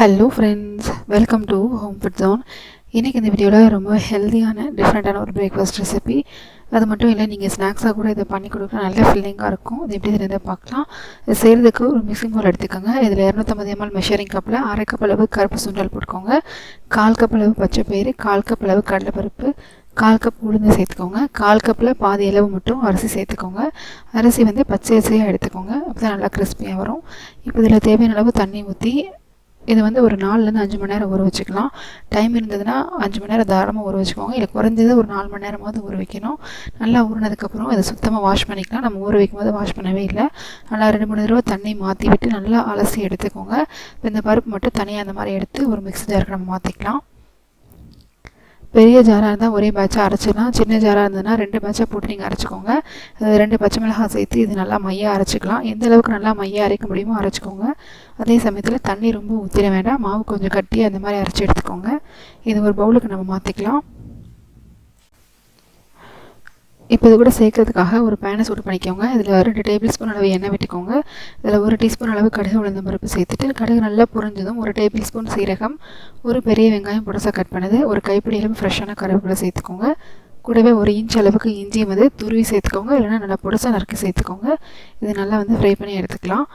Hello friends welcome to home food zone இன்றைக்கி இந்த வீடியோவில் ரொம்ப ஹெல்த்தியான டிஃப்ரெண்ட்டான ஒரு பிரேக்ஃபாஸ்ட் ரெசிபி அது மட்டும் இல்லை நீங்கள் ஸ்நாக்ஸாக கூட இதை பண்ணி கொடுக்க நல்ல ஃபில்லிங்காக இருக்கும். இது எப்படி தெரியாத பார்க்கலாம். இது செய்கிறதுக்கு ஒரு மிக்சிங் பவுல் எடுத்துக்கோங்க. இதில் இரநூத்தம்பது எம்எல் மெஷரிங் கப்பில் அரை கப் அளவு கருப்பு சுண்டல் போட்டுக்கோங்க. கால் கப் அளவு பச்சை பயிறு கால் கப் அளவு கடலைப்பருப்பு கால் கப் உளுந்து சேர்த்துக்கோங்க. கால் கப்பில் பாதி அளவு மட்டும் அரிசி சேர்த்துக்கோங்க. அரிசி வந்து பச்சை அரிசியாக எடுத்துக்கோங்க. அப்போ தான் நல்லா கிறிஸ்பியாக வரும். இப்போ இதில் தேவையான அளவு தண்ணி ஊற்றி இது வந்து ஒரு நாலுலேருந்து அஞ்சு மணி நேரம் ஊற வச்சுக்கலாம். டைம் இருந்ததுன்னா அஞ்சு மணி நேரம் தாராளமாக ஊற வச்சுக்கோங்க. இல்லை குறைஞ்சது ஒரு நாலு மணி நேரமாவது ஊற வைக்கணும். நல்லா ஊறினதுக்கப்புறம் இதை சுத்தமாக வாஷ் பண்ணிக்கலாம். நம்ம ஊற வைக்கும் போது வாஷ் பண்ணவே இல்லை. நல்லா ரெண்டு மூணு தடவை தண்ணி மாற்றி விட்டு நல்லா அலசி எடுத்துக்கோங்க. இந்த பருப்பு மட்டும் தனியாக அந்த மாதிரி எடுத்து ஒரு மிக்ஸி ஜாருக்கு நம்ம மாற்றிக்கலாம் பெரிய ஜாராக இருந்தால் ஒரே பேட்சாக அரைச்சிக்கலாம் சின்ன ஜாராக இருந்ததுன்னா ரெண்டு பேட்சாக போட்டு நீங்கள் அரைச்சிக்கோங்க. ரெண்டு பச்சை மிளகாய் சேர்த்து இது நல்லா மையாக அரைச்சிக்கலாம். எந்த அளவுக்கு நல்லா மையாக அரைக்க முடியுமோ அரைச்சிக்கோங்க. அதே சமயத்தில் தண்ணி ரொம்ப ஊற்றிட வேண்டாம். மாவு கொஞ்சம் கட்டி அந்த மாதிரி அரைச்சி எடுத்துக்கோங்க. இது ஒரு பவுலுக்கு நம்ம மாற்றிக்கலாம் இப்போ இது கூட சேர்க்கறதுக்காக ஒரு பேனை சூடு பண்ணிக்கோங்க. இதில் ரெண்டு டேபிள் ஸ்பூன் அளவு எண்ணெய் விட்டுக்கோங்க. இதில் ஒரு டீஸ்பூன் அளவு கடுகு உளுந்த பருப்பு சேர்த்துட்டு கடுகு நல்லா புரிஞ்சதும் ஒரு டேபிள் ஸ்பூன் சீரகம் ஒரு பெரிய வெங்காயம் புடசாக கட் பண்ணது ஒரு கைப்பிடி அளவு ஃப்ரெஷ்ஷான கருவேப்பிலை சேர்த்துக்கோங்க. கூடவே ஒரு இன்ச் அளவுக்கு இஞ்சி வந்து துருவி சேர்த்துக்கோங்க. இல்லைனா நல்லா புடசாக நறுக்கி சேர்த்துக்கோங்க. இது நல்லா வந்து ஃப்ரை பண்ணி எடுத்துக்கலாம்.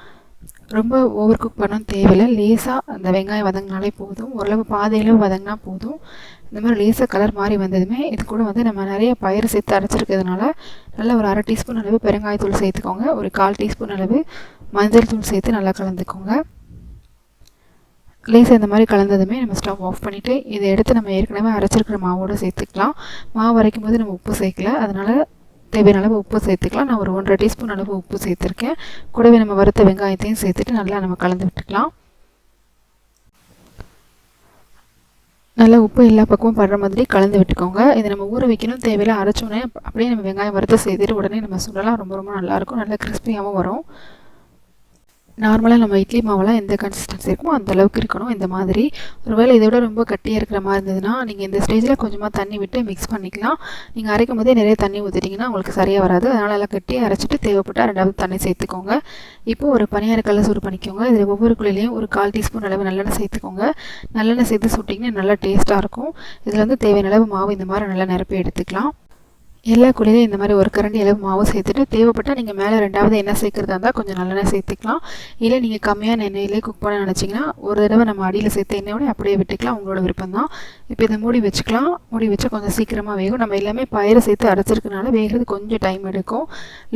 ரொம்ப ஓவர் குக் பண்ணணும் தேவையில்லை. லேசாக அந்த வெங்காயம் வதங்கினாலே போதும். ஓரளவு பாதையிலும் வதங்கினா போதும். இந்த மாதிரி லேசாக கலர் மாறி வந்ததுமே இது கூட வந்து நம்ம நிறைய பயிர் சேர்த்து அரைச்சிருக்கிறதுனால நல்லா ஒரு அரை டீஸ்பூன் அளவு பெருங்காயத்தூள் சேர்த்துக்கோங்க. ஒரு கால் டீஸ்பூன் அளவு மஞ்சள் தூள் சேர்த்து நல்லா கலந்துக்கோங்க. லேசாக இந்த மாதிரி கலந்ததுமே நம்ம ஸ்டவ் ஆஃப் பண்ணிவிட்டு இதை எடுத்து நம்ம ஏற்கனவே அரைச்சிருக்கிற மாவோடு சேர்த்துக்கலாம். மாவு அரைக்கும் போது நம்ம உப்பு சேர்க்கல. அதனால் தேவையான அளவு உப்பு சேர்த்துக்கலாம். நான் ஒரு ஒன்றரை டீஸ்பூன் அளவு உப்பு சேர்த்துருக்கேன். கூடவே நம்ம வறுத்த வெங்காயத்தையும் சேர்த்துட்டு நல்லா நம்ம கலந்து விட்டுக்கலாம். நல்லா உப்பு எல்லா பக்கமும் படுற மாதிரி கலந்து விட்டுக்கோங்க. இதை நம்ம ஊற வைக்கணும். தேவையில்லை அரைச்சோடனே அப்படியே நம்ம வெங்காயம் வறுத்து சேர்த்துட்டு உடனே நம்ம சுடலாம் ரொம்ப ரொம்ப நல்லாயிருக்கும். நல்லா கிறிஸ்பியாகவும் வரும். நார்மலாக நம்ம இட்லி மாவெல்லாம் எந்த கன்சிஸ்டன்சி இருக்குமோ அந்த அளவுக்கு இருக்கணும். இந்த மாதிரி ஒருவேளை இதை விட ரொம்ப கட்டியாக இருக்கிற மாதிரி இருந்ததுன்னா நீங்கள் இந்த ஸ்டேஜில் கொஞ்சமாக தண்ணி விட்டு மிக்ஸ் பண்ணிக்கலாம். நீங்கள் அரைக்கும் போதே நிறைய தண்ணி ஊற்றிட்டிங்கன்னா உங்களுக்கு சரியாக வராது. அதனால் எல்லாம் கட்டி அரைச்சிட்டு தேவைப்பட்டால் ரெண்டாவது தண்ணி சேர்த்துக்கோங்க. இப்போ ஒரு பனியாரக்கல்ல சூடு பண்ணிக்கோங்க. இதில் ஒவ்வொரு குழிலையும் ஒரு கால் டீஸ்பூன் அளவு நல்லெண்ணெய் சேர்த்துக்கோங்க. நல்லெண்ணெய் சேர்த்து சுட்டிங்கன்னா நல்லா டேஸ்ட்டாக இருக்கும். இதில் வந்து தேவையான அளவு மாவு இந்த மாதிரி நல்லா நிரப்பி எடுத்துக்கலாம். எல்லா குழிலையும் இந்த மாதிரி ஒரு கரண்டி அளவு மாவு சேர்த்துட்டு தேவைப்பட்டால் நீங்கள் மேலே ரெண்டாவது எண்ணெய் சேர்க்குறதா இருந்தால் கொஞ்சம் நல்லெண்ணெய் சேர்த்துக்கலாம். இல்லை நீங்கள் கம்மியான எண்ணெயிலே குக் பண்ண நினச்சிங்கன்னா ஒரு தடவை நம்ம அடியில் சேர்த்த எண்ணெயோட அப்படியே விட்டுக்கலாம். உங்களோட விருப்பம் தான். இப்போ இதை மூடி வச்சுக்கலாம். மூடி வச்சு கொஞ்சம் சீக்கிரமாக வேகும். நம்ம எல்லாமே பயிரை சேர்த்து அரைச்சிருக்கனால வேகிறது கொஞ்சம் டைம் எடுக்கும்.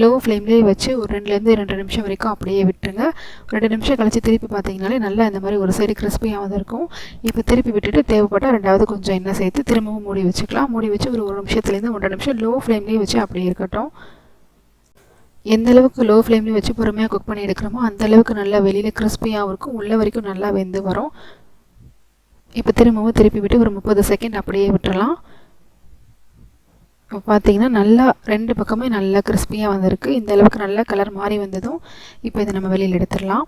லோ ஃப்ளேம்லேயே வச்சு ஒரு ரெண்டுலேருந்து ரெண்டு நிமிஷம் வரைக்கும் அப்படியே விட்டுருங்க. ரெண்டு நிமிஷம் கழித்து திருப்பி பார்த்தீங்கனாலே நல்லா இந்த மாதிரி ஒரு சைடு கிறிஸ்பியாக வந்து இருக்கும். இப்போ திருப்பி விட்டுட்டு தேவைப்பட்டால் ரெண்டாவது கொஞ்சம் எண்ணெய் சேர்த்து திரும்பவும் மூடி வச்சுக்கலாம். மூடி வச்சு ஒரு ஒரு நிமிஷத்துலேருந்து ஒன்றரை நிமிஷம் லோ ஃப்ளேம்லேயே வச்சு அப்படியே இருக்கட்டும். எந்த அளவுக்கு லோ ஃப்ளேம்லேயும் வச்சு பொறுமையாக குக் பண்ணி எடுக்கிறோமோ அந்த அளவுக்கு நல்லா வெளியில் கிறிஸ்பியாகவும் இருக்கும். உள்ள வரைக்கும் நல்லா வெந்து வரும். இப்போ திரும்பவும் திருப்பி விட்டு ஒரு முப்பது செகண்ட் அப்படியே விட்டுறலாம். இப்போ பார்த்தீங்கன்னா நல்லா ரெண்டு பக்கமே நல்லா கிறிஸ்பியாக வந்திருக்கு. இந்த அளவுக்கு நல்லா கலர் மாறி வந்ததும் இப்போ இதை நம்ம வெளியில் எடுத்துடலாம்.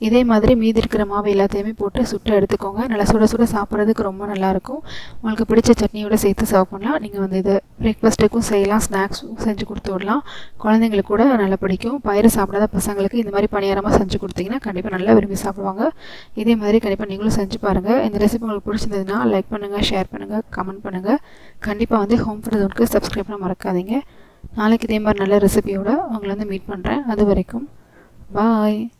இதே மாதிரி மீதி இருக்கிற மாவு எல்லாத்தையுமே போட்டு சுட்டு எடுத்துக்கோங்க. நல்லா சுட சுட சாப்பிட்றதுக்கு ரொம்ப நல்லாயிருக்கும். உங்களுக்கு பிடிச்ச சட்னியோட சேர்த்து சர்வ் பண்ணலாம். நீங்கள் வந்து இதை பிரேக்ஃபாஸ்ட்டுக்கும் செய்யலாம். ஸ்நாக்ஸும் செஞ்சு கொடுத்து விடலாம். குழந்தைங்களுக்கு கூட நல்லா பிடிக்கும். பயிறு சாப்பிடாத பசங்களுக்கு இந்த மாதிரி பணியாரமாக செஞ்சு கொடுத்தீங்கன்னா கண்டிப்பாக நல்லா விரும்பி சாப்பிடுவாங்க. இதே மாதிரி கண்டிப்பாக நீங்களும் செஞ்சு பாருங்கள் இந்த ரெசிபி உங்களுக்கு பிடிச்சிருந்ததுன்னா லைக் பண்ணுங்கள் ஷேர் பண்ணுங்கள் கமெண்ட் பண்ணுங்கள் கண்டிப்பாக வந்து ஹோம் ஃபுட் சப்ஸ்கிரைப் பண்ண மறக்காதீங்க. நாளைக்கு இதே மாதிரி நல்ல ரெசிபியோட உங்களை வந்து மீட் பண்ணுறேன் அது வரைக்கும் பாய்